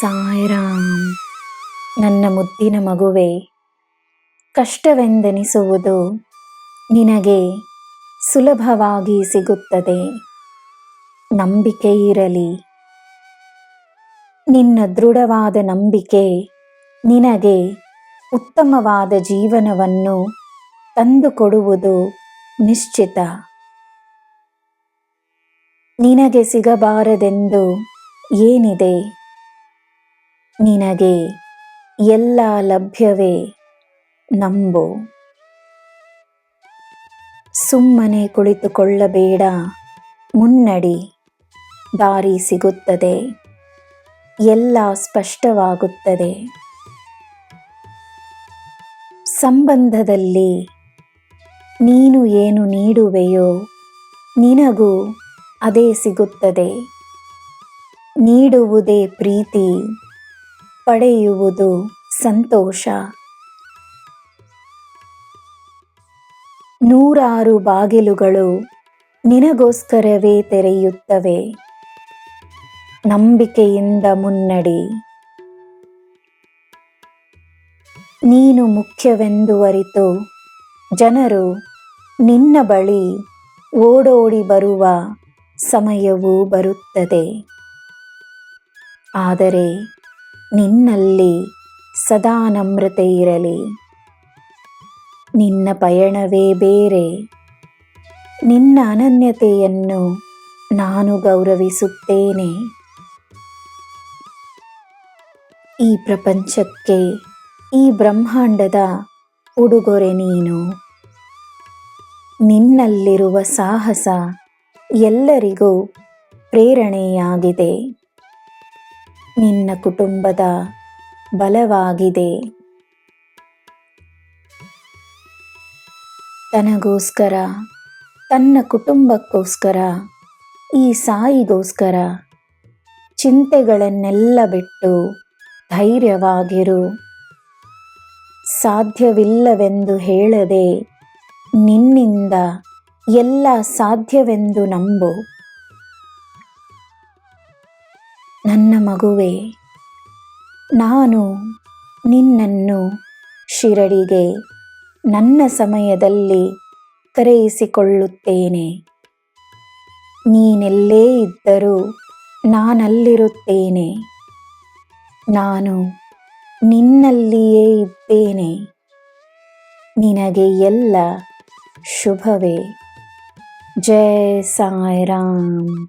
ಸಾಯಿರಾಮ್. ನನ್ನ ಮುದ್ದಿನ ಮಗುವೆ, ಕಷ್ಟವೆಂದೆನಿಸುವುದು ನಿನಗೆ ಸುಲಭವಾಗಿ ಸಿಗುತ್ತದೆ. ನಂಬಿಕೆ ಇರಲಿ. ನಿನ್ನ ದೃಢವಾದ ನಂಬಿಕೆ ನಿನಗೆ ಉತ್ತಮವಾದ ಜೀವನವನ್ನು ತಂದುಕೊಡುವುದು ನಿಶ್ಚಿತ. ನಿನಗೆ ಸಿಗಬಾರದೆಂದು ಏನಿದೆ? ನಿನಗೆ ಎಲ್ಲ ಲಭ್ಯವೇ? ನಂಬು. ಸುಮ್ಮನೆ ಕುಳಿತುಕೊಳ್ಳಬೇಡ. ಮುನ್ನಡಿ. ದಾರಿ ಸಿಗುತ್ತದೆ. ಎಲ್ಲ ಸ್ಪಷ್ಟವಾಗುತ್ತದೆ. ಸಂಬಂಧದಲ್ಲಿ ನೀನು ಏನು ನೀಡುವೆಯೋ ನಿನಗೂ ಅದೇ ಸಿಗುತ್ತದೆ. ನೀಡುವುದೇ ಪ್ರೀತಿ. ಪಡೆಯುವುದು ಸಂತೋಷ. ನೂರಾರು ಬಾಗಿಲುಗಳು ನಿನಗೋಸ್ಕರವೇ ತೆರೆಯುತ್ತವೆ. ನಂಬಿಕೆಯಿಂದ ಮುನ್ನಡಿ. ನೀನು ಮುಖ್ಯವೆಂದು ಅರಿತು ಜನರು ನಿನ್ನ ಬಳಿ ಓಡೋಡಿ ಬರುವ ಸಮಯವೂ ಬರುತ್ತದೆ. ಆದರೆ ನಿನ್ನಲ್ಲಿ ಸದಾ ನಮ್ರತೆ ಇರಲಿ ನಿನ್ನ ಪಯಣವೇ ಬೇರೆ. ನಿನ್ನ ಅನನ್ಯತೆಯನ್ನು ನಾನು ಗೌರವಿಸುತ್ತೇನೆ. ಈ ಪ್ರಪಂಚಕ್ಕೆ ಈ ಬ್ರಹ್ಮಾಂಡದ ಉಡುಗೊರೆ ನೀನು. ನಿನ್ನಲ್ಲಿರುವ ಸಾಹಸ ಎಲ್ಲರಿಗೂ ಪ್ರೇರಣೆಯಾಗಿದೆ. ನಿನ್ನ ಕುಟುಂಬದ ಬಲವಾಗಿದೆ. ತನಗೋಸ್ಕರ, ತನ್ನ ಕುಟುಂಬಕ್ಕೋಸ್ಕರ, ಈ ಸಾಯಿಗೋಸ್ಕರ ಚಿಂತೆಗಳನ್ನೆಲ್ಲ ಬಿಟ್ಟು ಧೈರ್ಯವಾಗಿರು. ಸಾಧ್ಯವಿಲ್ಲವೆಂದು ಹೇಳದೆ ನಿನ್ನಿಂದ ಎಲ್ಲ ಸಾಧ್ಯವೆಂದು ನಂಬು. ಮಗುವೆ, ನಾನು ನಿನ್ನನ್ನು ಶಿರಡಿಗೆ ನನ್ನ ಸಮಯದಲ್ಲಿ ಕರೆಯಿಸಿಕೊಳ್ಳುತ್ತೇನೆ. ನೀನೆಲ್ಲೇ ಇದ್ದರೂ ನಾನಲ್ಲಿರುತ್ತೇನೆ. ನಾನು ನಿನ್ನಲ್ಲಿಯೇ ಇದ್ದೇನೆ. ನಿನಗೆ ಎಲ್ಲ ಶುಭವೇ. ಜಯ ಸಾಯಿರಾಮ್.